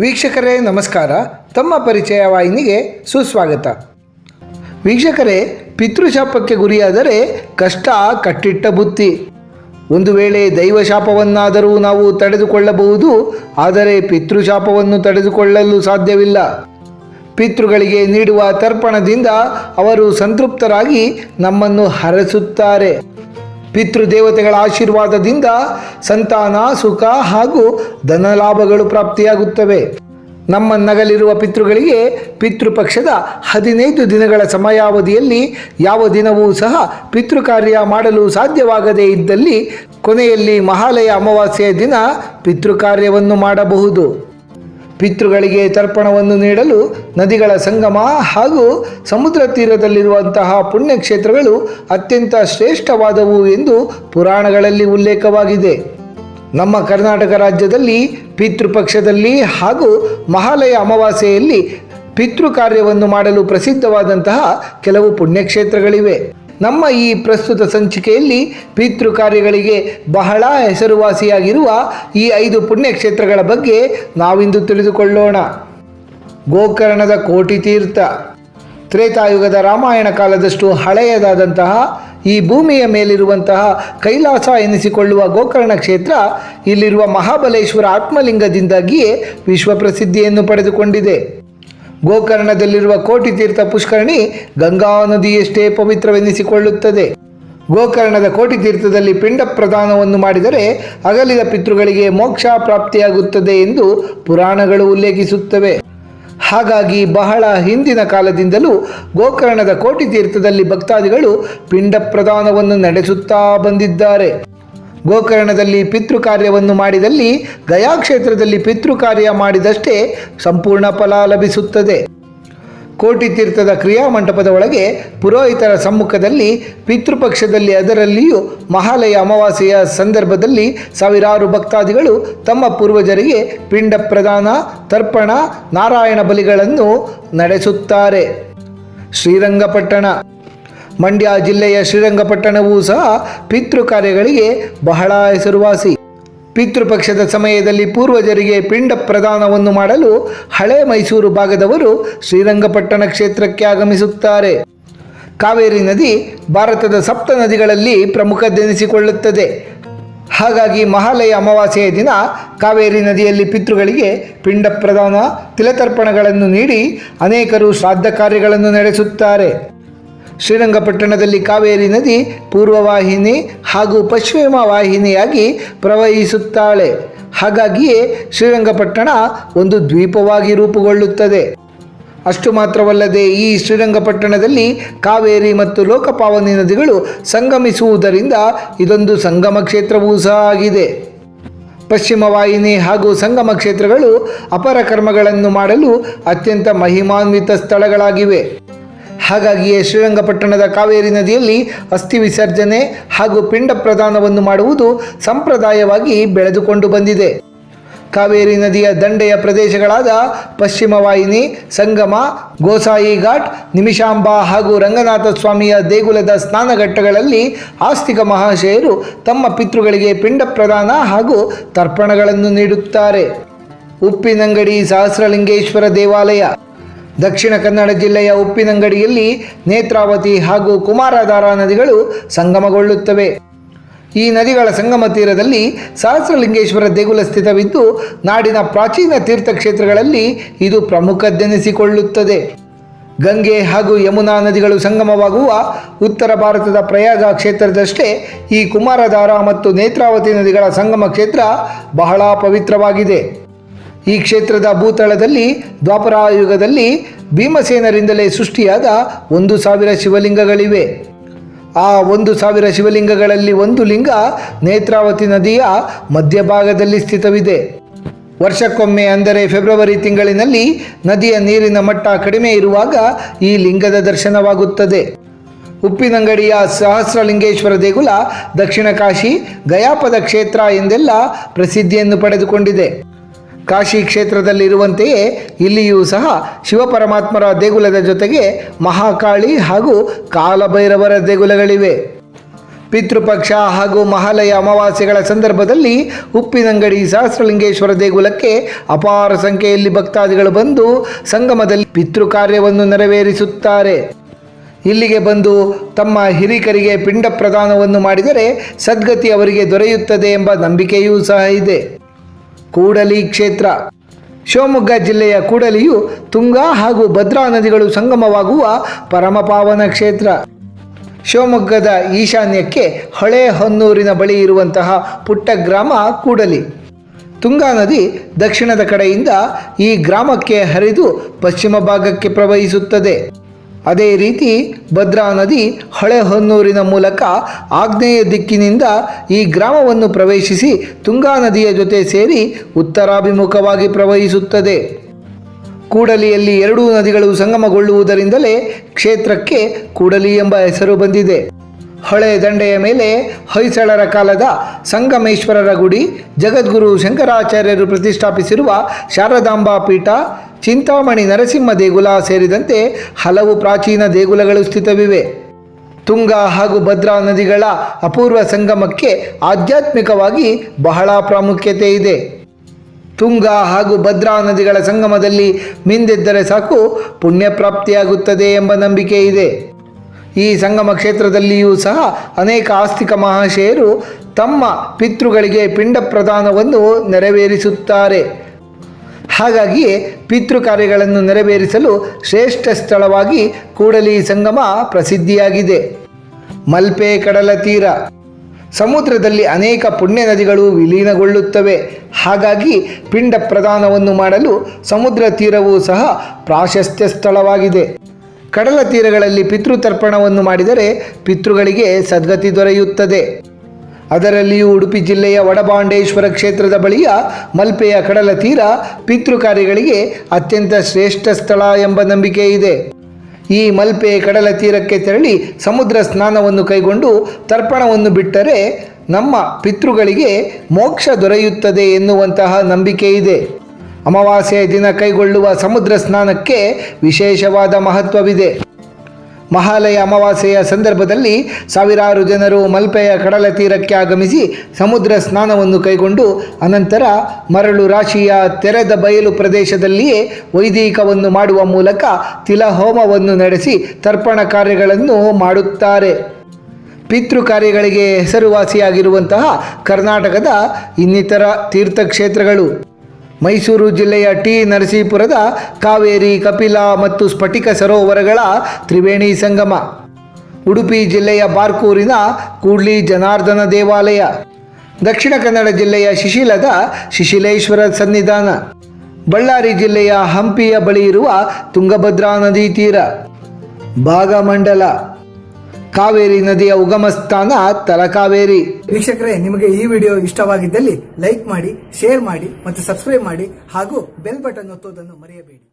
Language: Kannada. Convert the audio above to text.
ವೀಕ್ಷಕರೇ, ನಮಸ್ಕಾರ. ತಮ್ಮ ಪರಿಚಯ ವಾಹಿನಿಗೆ ಸುಸ್ವಾಗತ. ವೀಕ್ಷಕರೇ, ಪಿತೃಶಾಪಕ್ಕೆ ಗುರಿಯಾದರೆ ಕಷ್ಟ, ಕಟ್ಟಿಟ್ಟ ಬುತ್ತಿ ಒಂದು ವೇಳೆ ದೈವಶಾಪವನ್ನಾದರೂ ನಾವು ತಡೆದುಕೊಳ್ಳಬಹುದು, ಆದರೆ ಪಿತೃಶಾಪವನ್ನು ತಡೆದುಕೊಳ್ಳಲು ಸಾಧ್ಯವಿಲ್ಲ. ಪಿತೃಗಳಿಗೆ ನೀಡುವ ತರ್ಪಣದಿಂದ ಅವರು ಸಂತೃಪ್ತರಾಗಿ ನಮ್ಮನ್ನು ಹರಸುತ್ತಾರೆ. ಪಿತೃದೇವತೆಗಳ ಆಶೀರ್ವಾದದಿಂದ ಸಂತಾನ, ಸುಖ ಹಾಗೂ ಧನಲಾಭಗಳು ಪ್ರಾಪ್ತಿಯಾಗುತ್ತವೆ. ನಮ್ಮ ನಗಲಿರುವ ಪಿತೃಗಳಿಗೆ ಪಿತೃಪಕ್ಷದ ಹದಿನೈದು ದಿನಗಳ ಸಮಯಾವಧಿಯಲ್ಲಿ ಯಾವ ದಿನವೂ ಸಹ ಪಿತೃಕಾರ್ಯ ಮಾಡಲು ಸಾಧ್ಯವಾಗದೇ ಇದ್ದಲ್ಲಿ ಕೊನೆಯಲ್ಲಿ ಮಹಾಲಯ ಅಮಾವಾಸ್ಯೆಯ ದಿನ ಪಿತೃಕಾರ್ಯವನ್ನು ಮಾಡಬಹುದು. ಪಿತೃಗಳಿಗೆ ತರ್ಪಣವನ್ನು ನೀಡಲು ನದಿಗಳ ಸಂಗಮ ಹಾಗೂ ಸಮುದ್ರ ತೀರದಲ್ಲಿರುವಂತಹ ಪುಣ್ಯಕ್ಷೇತ್ರಗಳು ಅತ್ಯಂತ ಶ್ರೇಷ್ಠವಾದವು ಎಂದು ಪುರಾಣಗಳಲ್ಲಿ ಉಲ್ಲೇಖವಾಗಿದೆ. ನಮ್ಮ ಕರ್ನಾಟಕ ರಾಜ್ಯದಲ್ಲಿ ಪಿತೃಪಕ್ಷದಲ್ಲಿ ಹಾಗೂ ಮಹಾಲಯ ಅಮಾವಾಸ್ಯೆಯಲ್ಲಿ ಪಿತೃ ಕಾರ್ಯವನ್ನು ಮಾಡಲು ಪ್ರಸಿದ್ಧವಾದಂತಹ ಕೆಲವು ಪುಣ್ಯಕ್ಷೇತ್ರಗಳಿವೆ. ನಮ್ಮ ಈ ಪ್ರಸ್ತುತ ಸಂಚಿಕೆಯಲ್ಲಿ ಪಿತೃ ಕಾರ್ಯಗಳಿಗೆ ಬಹಳ ಹೆಸರುವಾಸಿಯಾಗಿರುವ ಈ ಐದು ಪುಣ್ಯಕ್ಷೇತ್ರಗಳ ಬಗ್ಗೆ ನಾವಿಂದು ತಿಳಿದುಕೊಳ್ಳೋಣ. ಗೋಕರ್ಣದ ಕೋಟಿ ತೀರ್ಥ. ತ್ರೇತಾಯುಗದ ರಾಮಾಯಣ ಕಾಲದಷ್ಟು ಹಳೆಯದಾದಂತಹ ಈ ಭೂಮಿಯ ಮೇಲಿರುವಂತಹ ಕೈಲಾಸ ಎನಿಸಿಕೊಳ್ಳುವ ಗೋಕರ್ಣ ಕ್ಷೇತ್ರ ಇಲ್ಲಿರುವ ಮಹಾಬಲೇಶ್ವರ ಆತ್ಮಲಿಂಗದಿಂದಾಗಿಯೇ ವಿಶ್ವಪ್ರಸಿದ್ಧಿಯನ್ನು ಪಡೆದುಕೊಂಡಿದೆ. ಗೋಕರ್ಣದಲ್ಲಿರುವ ಕೋಟಿ ತೀರ್ಥ ಪುಷ್ಕರಣಿ ಗಂಗಾ ನದಿಯಷ್ಟೇ ಪವಿತ್ರವೆನಿಸಿಕೊಳ್ಳುತ್ತದೆ. ಗೋಕರ್ಣದ ಕೋಟಿ ತೀರ್ಥದಲ್ಲಿ ಪಿಂಡ ಪ್ರದಾನವನ್ನು ಮಾಡಿದರೆ ಅಗಲಿದ ಪಿತೃಗಳಿಗೆ ಮೋಕ್ಷ ಪ್ರಾಪ್ತಿಯಾಗುತ್ತದೆ ಎಂದು ಪುರಾಣಗಳು ಉಲ್ಲೇಖಿಸುತ್ತವೆ. ಹಾಗಾಗಿ ಬಹಳ ಹಿಂದಿನ ಕಾಲದಿಂದಲೂ ಗೋಕರ್ಣದ ಕೋಟಿ ತೀರ್ಥದಲ್ಲಿ ಭಕ್ತಾದಿಗಳು ಪಿಂಡ ಪ್ರದಾನವನ್ನು ನಡೆಸುತ್ತಾ ಬಂದಿದ್ದಾರೆ. ಗೋಕರ್ಣದಲ್ಲಿ ಪಿತೃ ಕಾರ್ಯವನ್ನು ಮಾಡಿದಲ್ಲಿ ಗಯಾ ಕ್ಷೇತ್ರದಲ್ಲಿ ಪಿತೃ ಕಾರ್ಯ ಮಾಡಿದಷ್ಟೇ ಸಂಪೂರ್ಣ ಫಲ ಲಭಿಸುತ್ತದೆ. ಕೋಟಿ ತೀರ್ಥದ ಕ್ರಿಯಾ ಮಂಟಪದ ಒಳಗೆ ಪುರೋಹಿತರ ಸಮ್ಮುಖದಲ್ಲಿ ಪಿತೃಪಕ್ಷದಲ್ಲಿ ಅದರಲ್ಲಿಯೂ ಮಹಾಲಯ ಅಮಾವಾಸ್ಯೆಯ ಸಂದರ್ಭದಲ್ಲಿ ಸಾವಿರಾರು ಭಕ್ತಾದಿಗಳು ತಮ್ಮ ಪೂರ್ವಜರಿಗೆ ಪಿಂಡ ಪ್ರದಾನ, ತರ್ಪಣ, ನಾರಾಯಣ ಬಲಿಗಳನ್ನು ನಡೆಸುತ್ತಾರೆ. ಶ್ರೀರಂಗಪಟ್ಟಣ ಮಂಡ್ಯ ಜಿಲ್ಲೆಯ ಶ್ರೀರಂಗಪಟ್ಟಣವೂ ಸಹ ಪಿತೃ ಕಾರ್ಯಗಳಿಗೆ ಬಹಳ ಹೆಸರುವಾಸಿ. ಪಿತೃಪಕ್ಷದ ಸಮಯದಲ್ಲಿ ಪೂರ್ವಜರಿಗೆ ಪಿಂಡ ಪ್ರದಾನವನ್ನು ಮಾಡಲು ಹಳೆ ಮೈಸೂರು ಭಾಗದವರು ಶ್ರೀರಂಗಪಟ್ಟಣ ಕ್ಷೇತ್ರಕ್ಕೆ ಆಗಮಿಸುತ್ತಾರೆ. ಕಾವೇರಿ ನದಿ ಭಾರತದ ಸಪ್ತ ನದಿಗಳಲ್ಲಿ ಪ್ರಮುಖದೆನಿಸಿಕೊಳ್ಳುತ್ತದೆ ಹಾಗಾಗಿ ಮಹಾಲಯ ಅಮಾವಾಸ್ಯೆಯ ದಿನ ಕಾವೇರಿ ನದಿಯಲ್ಲಿ ಪಿತೃಗಳಿಗೆ ಪಿಂಡ ಪ್ರದಾನ, ತಿಲತರ್ಪಣಗಳನ್ನು ನೀಡಿ ಅನೇಕರು ಶ್ರಾದ್ದ ಕಾರ್ಯಗಳನ್ನು ನಡೆಸುತ್ತಾರೆ. ಶ್ರೀರಂಗಪಟ್ಟಣದಲ್ಲಿ ಕಾವೇರಿ ನದಿ ಪೂರ್ವವಾಹಿನಿ ಹಾಗೂ ಪಶ್ಚಿಮ ವಾಹಿನಿಯಾಗಿ ಪ್ರವಹಿಸುತ್ತಾಳೆ. ಹಾಗಾಗಿಯೇ ಶ್ರೀರಂಗಪಟ್ಟಣ ಒಂದು ದ್ವೀಪವಾಗಿ ರೂಪುಗೊಳ್ಳುತ್ತದೆ. ಅಷ್ಟು ಮಾತ್ರವಲ್ಲದೆ ಈ ಶ್ರೀರಂಗಪಟ್ಟಣದಲ್ಲಿ ಕಾವೇರಿ ಮತ್ತು ಲೋಕಪಾವನಿ ನದಿಗಳು ಸಂಗಮಿಸುವುದರಿಂದ ಇದೊಂದು ಸಂಗಮ ಕ್ಷೇತ್ರವೂ ಸಹ ಆಗಿದೆ. ಪಶ್ಚಿಮ ವಾಹಿನಿ ಹಾಗೂ ಸಂಗಮ ಕ್ಷೇತ್ರಗಳು ಅಪರ ಕರ್ಮಗಳನ್ನು ಮಾಡಲು ಅತ್ಯಂತ ಮಹಿಮಾನ್ವಿತ ಸ್ಥಳಗಳಾಗಿವೆ. ಹಾಗಾಗಿಯೇ ಶ್ರೀರಂಗಪಟ್ಟಣದ ಕಾವೇರಿ ನದಿಯಲ್ಲಿ ಅಸ್ಥಿ ವಿಸರ್ಜನೆ ಹಾಗೂ ಪಿಂಡ ಪ್ರದಾನವನ್ನು ಮಾಡುವುದು ಸಂಪ್ರದಾಯವಾಗಿ ಬೆಳೆದುಕೊಂಡು ಬಂದಿದೆ. ಕಾವೇರಿ ನದಿಯ ದಂಡೆಯ ಪ್ರದೇಶಗಳಾದ ಪಶ್ಚಿಮ ವಾಹಿನಿ, ಸಂಗಮ, ಗೋಸಾಯಿ ಘಾಟ್, ನಿಮಿಷಾಂಬ ಹಾಗೂ ರಂಗನಾಥ ಸ್ವಾಮಿಯ ದೇಗುಲದ ಸ್ನಾನಘಟ್ಟಗಳಲ್ಲಿ ಆಸ್ತಿಕ ಮಹಾಶಯರು ತಮ್ಮ ಪಿತೃಗಳಿಗೆ ಪಿಂಡ ಪ್ರದಾನ ಹಾಗೂ ತರ್ಪಣಗಳನ್ನು ನೀಡುತ್ತಾರೆ. ಉಪ್ಪಿನಂಗಡಿ ಸಹಸ್ರಲಿಂಗೇಶ್ವರ ದೇವಾಲಯ ದಕ್ಷಿಣ ಕನ್ನಡ ಜಿಲ್ಲೆಯ ಉಪ್ಪಿನಂಗಡಿಯಲ್ಲಿ ನೇತ್ರಾವತಿ ಹಾಗೂ ಕುಮಾರಧಾರಾ ನದಿಗಳು ಸಂಗಮಗೊಳ್ಳುತ್ತವೆ. ಈ ನದಿಗಳ ಸಂಗಮ ತೀರದಲ್ಲಿ ಸಹಸ್ರಲಿಂಗೇಶ್ವರ ದೇಗುಲ ಸ್ಥಿತವಿದ್ದು, ನಾಡಿನ ಪ್ರಾಚೀನ ತೀರ್ಥಕ್ಷೇತ್ರಗಳಲ್ಲಿ ಇದು ಪ್ರಮುಖದ್ದೆನಿಸಿಕೊಳ್ಳುತ್ತದೆ. ಗಂಗೆ ಹಾಗೂ ಯಮುನಾ ನದಿಗಳು ಸಂಗಮವಾಗುವ ಉತ್ತರ ಭಾರತದ ಪ್ರಯಾಗ ಕ್ಷೇತ್ರದಷ್ಟೇ ಈ ಕುಮಾರಧಾರ ಮತ್ತು ನೇತ್ರಾವತಿ ನದಿಗಳ ಸಂಗಮ ಕ್ಷೇತ್ರ ಬಹಳ ಪವಿತ್ರವಾಗಿದೆ. ಈ ಕ್ಷೇತ್ರದ ಭೂತಳದಲ್ಲಿ ದ್ವಾಪರಾಯುಗದಲ್ಲಿ ಭೀಮಸೇನರಿಂದಲೇ ಸೃಷ್ಟಿಯಾದ ಒಂದು ಸಾವಿರ ಶಿವಲಿಂಗಗಳಿವೆ. ಆ ಒಂದು ಸಾವಿರ ಶಿವಲಿಂಗಗಳಲ್ಲಿ ಒಂದು ಲಿಂಗ ನೇತ್ರಾವತಿ ನದಿಯ ಮಧ್ಯಭಾಗದಲ್ಲಿ ಸ್ಥಿತವಿದೆ. ವರ್ಷಕ್ಕೊಮ್ಮೆ ಅಂದರೆ ಫೆಬ್ರವರಿ ತಿಂಗಳಿನಲ್ಲಿ ನದಿಯ ನೀರಿನ ಮಟ್ಟ ಕಡಿಮೆ ಇರುವಾಗ ಈ ಲಿಂಗದ ದರ್ಶನವಾಗುತ್ತದೆ. ಉಪ್ಪಿನಂಗಡಿಯ ಸಹಸ್ರಲಿಂಗೇಶ್ವರ ದೇಗುಲ, ದಕ್ಷಿಣ ಕಾಶಿ, ಗಯಾಪದ ಕ್ಷೇತ್ರ ಎಂದೆಲ್ಲ ಪ್ರಸಿದ್ಧಿಯನ್ನು ಪಡೆದುಕೊಂಡಿದೆ. ಕಾಶಿ ಕ್ಷೇತ್ರದಲ್ಲಿರುವಂತೆಯೇ ಇಲ್ಲಿಯೂ ಸಹ ಶಿವಪರಮಾತ್ಮರ ದೇಗುಲದ ಜೊತೆಗೆ ಮಹಾಕಾಳಿ ಹಾಗೂ ಕಾಲಭೈರವರ ದೇಗುಲಗಳಿವೆ. ಪಿತೃಪಕ್ಷ ಹಾಗೂ ಮಹಾಲಯ ಅಮಾವಾಸ್ಯೆಗಳ ಸಂದರ್ಭದಲ್ಲಿ ಉಪ್ಪಿನಂಗಡಿ ಸಹಸ್ರಲಿಂಗೇಶ್ವರ ದೇಗುಲಕ್ಕೆ ಅಪಾರ ಸಂಖ್ಯೆಯಲ್ಲಿ ಭಕ್ತಾದಿಗಳು ಬಂದು ಸಂಗಮದಲ್ಲಿ ಪಿತೃ ಕಾರ್ಯವನ್ನು ನೆರವೇರಿಸುತ್ತಾರೆ. ಇಲ್ಲಿಗೆ ಬಂದು ತಮ್ಮ ಹಿರಿಕರಿಗೆ ಪಿಂಡ ಪ್ರದಾನವನ್ನು ಮಾಡಿದರೆ ಸದ್ಗತಿ ಅವರಿಗೆ ದೊರೆಯುತ್ತದೆ ಎಂಬ ನಂಬಿಕೆಯೂ ಸಹ ಇದೆ. ಕೂಡಲಿ ಕ್ಷೇತ್ರ. ಶಿವಮೊಗ್ಗ ಜಿಲ್ಲೆಯ ಕೂಡಲಿಯು ತುಂಗಾ ಹಾಗೂ ಭದ್ರಾ ನದಿಗಳು ಸಂಗಮವಾಗುವ ಪರಮಪಾವನ ಕ್ಷೇತ್ರ. ಶಿವಮೊಗ್ಗದ ಈಶಾನ್ಯಕ್ಕೆ ಹೊಳೆ ಹೊನ್ನೂರಿನ ಬಳಿ ಇರುವಂತಹ ಪುಟ್ಟ ಗ್ರಾಮ ಕೂಡಲಿ. ತುಂಗಾ ನದಿ ದಕ್ಷಿಣದ ಕಡೆಯಿಂದ ಈ ಗ್ರಾಮಕ್ಕೆ ಹರಿದು ಪಶ್ಚಿಮ ಭಾಗಕ್ಕೆ ಪ್ರವಹಿಸುತ್ತದೆ. ಅದೇ ರೀತಿ ಭದ್ರಾ ನದಿ ಹೊಳೆಹೊನ್ನೂರಿನ ಮೂಲಕ ಆಗ್ನೇಯ ದಿಕ್ಕಿನಿಂದ ಈ ಗ್ರಾಮವನ್ನು ಪ್ರವೇಶಿಸಿ ತುಂಗಾ ನದಿಯ ಜೊತೆ ಸೇರಿ ಉತ್ತರಾಭಿಮುಖವಾಗಿ ಪ್ರವಹಿಸುತ್ತದೆ. ಕೂಡಲಿಯಲ್ಲಿ ಎರಡೂ ನದಿಗಳು ಸಂಗಮಗೊಳ್ಳುವುದರಿಂದಲೇ ಕ್ಷೇತ್ರಕ್ಕೆ ಕೂಡಲಿ ಎಂಬ ಹೆಸರು ಬಂದಿದೆ. ಹೊಳೆ ದಂಡೆಯ ಮೇಲೆ ಹೊಯ್ಸಳರ ಕಾಲದ ಸಂಗಮೇಶ್ವರರ ಗುಡಿ, ಜಗದ್ಗುರು ಶಂಕರಾಚಾರ್ಯರು ಪ್ರತಿಷ್ಠಾಪಿಸಿರುವ ಶಾರದಾಂಬಾ ಪೀಠ, ಚಿಂತಾಮಣಿ ನರಸಿಂಹ ದೇಗುಲ ಸೇರಿದಂತೆ ಹಲವು ಪ್ರಾಚೀನ ದೇಗುಲಗಳು ಸ್ಥಿತವಿವೆ. ತುಂಗಾ ಹಾಗೂ ಭದ್ರಾ ನದಿಗಳ ಅಪೂರ್ವ ಸಂಗಮಕ್ಕೆ ಆಧ್ಯಾತ್ಮಿಕವಾಗಿ ಬಹಳ ಪ್ರಾಮುಖ್ಯತೆ ಇದೆ. ತುಂಗಾ ಹಾಗೂ ಭದ್ರಾ ನದಿಗಳ ಸಂಗಮದಲ್ಲಿ ಮಿಂದೆದ್ದರೆ ಸಾಕು ಪುಣ್ಯಪ್ರಾಪ್ತಿಯಾಗುತ್ತದೆ ಎಂಬ ನಂಬಿಕೆ ಇದೆ. ಈ ಸಂಗಮ ಕ್ಷೇತ್ರದಲ್ಲಿಯೂ ಸಹ ಅನೇಕ ಆಸ್ತಿಕ ಮಹಾಶಯರು ತಮ್ಮ ಪಿತೃಗಳಿಗೆ ಪಿಂಡ ಪ್ರದಾನವನ್ನು ನೆರವೇರಿಸುತ್ತಾರೆ. ಹಾಗಾಗಿ ಪಿತೃ ಕಾರ್ಯಗಳನ್ನು ನೆರವೇರಿಸಲು ಶ್ರೇಷ್ಠ ಸ್ಥಳವಾಗಿ ಕೂಡಲಿ ಸಂಗಮ ಪ್ರಸಿದ್ಧಿಯಾಗಿದೆ. ಮಲ್ಪೆ ಕಡಲ ತೀರ. ಸಮುದ್ರದಲ್ಲಿ ಅನೇಕ ಪುಣ್ಯ ನದಿಗಳು ವಿಲೀನಗೊಳ್ಳುತ್ತವೆ. ಹಾಗಾಗಿ ಪಿಂಡ ಪ್ರದಾನವನ್ನು ಮಾಡಲು ಸಮುದ್ರ ತೀರವೂ ಸಹ ಪ್ರಾಶಸ್ತ್ಯ ಸ್ಥಳವಾಗಿದೆ. ಕಡಲ ತೀರಗಳಲ್ಲಿ ಪಿತೃತರ್ಪಣವನ್ನು ಮಾಡಿದರೆ ಪಿತೃಗಳಿಗೆ ಸದ್ಗತಿ ದೊರೆಯುತ್ತದೆ. ಅದರಲ್ಲಿಯೂ ಉಡುಪಿ ಜಿಲ್ಲೆಯ ವಡಬಾಂಡೇಶ್ವರ ಕ್ಷೇತ್ರದ ಬಳಿಯ ಮಲ್ಪೆಯ ಕಡಲ ತೀರ ಪಿತೃ ಕಾರ್ಯಗಳಿಗೆ ಅತ್ಯಂತ ಶ್ರೇಷ್ಠ ಸ್ಥಳ ಎಂಬ ನಂಬಿಕೆ ಇದೆ. ಈ ಮಲ್ಪೆ ಕಡಲ ತೀರಕ್ಕೆ ತೆರಳಿ ಸಮುದ್ರ ಸ್ನಾನವನ್ನು ಕೈಗೊಂಡು ತರ್ಪಣವನ್ನು ಬಿಟ್ಟರೆ ನಮ್ಮ ಪಿತೃಗಳಿಗೆ ಮೋಕ್ಷ ದೊರೆಯುತ್ತದೆ ಎನ್ನುವಂತಹ ನಂಬಿಕೆ ಇದೆ. ಅಮಾವಾಸ್ಯೆಯ ದಿನ ಕೈಗೊಳ್ಳುವ ಸಮುದ್ರ ಸ್ನಾನಕ್ಕೆ ವಿಶೇಷವಾದ ಮಹತ್ವವಿದೆ. ಮಹಾಲಯ ಅಮಾವಾಸ್ಯೆಯ ಸಂದರ್ಭದಲ್ಲಿ ಸಾವಿರಾರು ಜನರು ಮಲ್ಪೆಯ ಕಡಲ ತೀರಕ್ಕೆ ಆಗಮಿಸಿ ಸಮುದ್ರ ಸ್ನಾನವನ್ನು ಕೈಗೊಂಡು ಅನಂತರ ಮರಳು ರಾಶಿಯ ತೆರೆದ ಬಯಲು ಪ್ರದೇಶದಲ್ಲಿಯೇ ವೈದಿಕವನ್ನು ಮಾಡುವ ಮೂಲಕ ತಿಲಹೋಮವನ್ನು ನಡೆಸಿ ತರ್ಪಣ ಕಾರ್ಯಗಳನ್ನು ಮಾಡುತ್ತಾರೆ. ಪಿತೃ ಕಾರ್ಯಗಳಿಗೆ ಹೆಸರುವಾಸಿಯಾಗಿರುವಂತಹ ಕರ್ನಾಟಕದ ಇನ್ನಿತರ ತೀರ್ಥಕ್ಷೇತ್ರಗಳು. ಮೈಸೂರು ಜಿಲ್ಲೆಯ ಟಿ ನರಸೀಪುರದ ಕಾವೇರಿ, ಕಪಿಲಾ ಮತ್ತು ಸ್ಫಟಿಕ ಸರೋವರಗಳ ತ್ರಿವೇಣಿ ಸಂಗಮ. ಉಡುಪಿ ಜಿಲ್ಲೆಯ ಬಾರ್ಕೂರಿನ ಕೂಡ್ಲಿ ಜನಾರ್ದನ ದೇವಾಲಯ. ದಕ್ಷಿಣ ಕನ್ನಡ ಜಿಲ್ಲೆಯ ಶಿಶಿಲದ ಶಿಶಿಲೇಶ್ವರ ಸನ್ನಿಧಾನ. ಬಳ್ಳಾರಿ ಜಿಲ್ಲೆಯ ಹಂಪಿಯ ಬಳಿ ಇರುವ ತುಂಗಭದ್ರಾ ನದಿ ತೀರ. ಭಾಗಮಂಡಲ. ಕಾವೇರಿ ನದಿಯ ಉಗಮ ಸ್ಥಾನ ತಲಕಾವೇರಿ. ವೀಕ್ಷಕರೇ, ನಿಮಗೆ ಈ ವಿಡಿಯೋ ಇಷ್ಟವಾಗಿದ್ದಲ್ಲಿ ಲೈಕ್ ಮಾಡಿ, ಶೇರ್ ಮಾಡಿ ಮತ್ತು ಸಬ್ಸ್ಕ್ರೈಬ್ ಮಾಡಿ ಹಾಗೂ ಬೆಲ್ ಬಟನ್ ಒತ್ತುವುದನ್ನು ಮರೆಯಬೇಡಿ.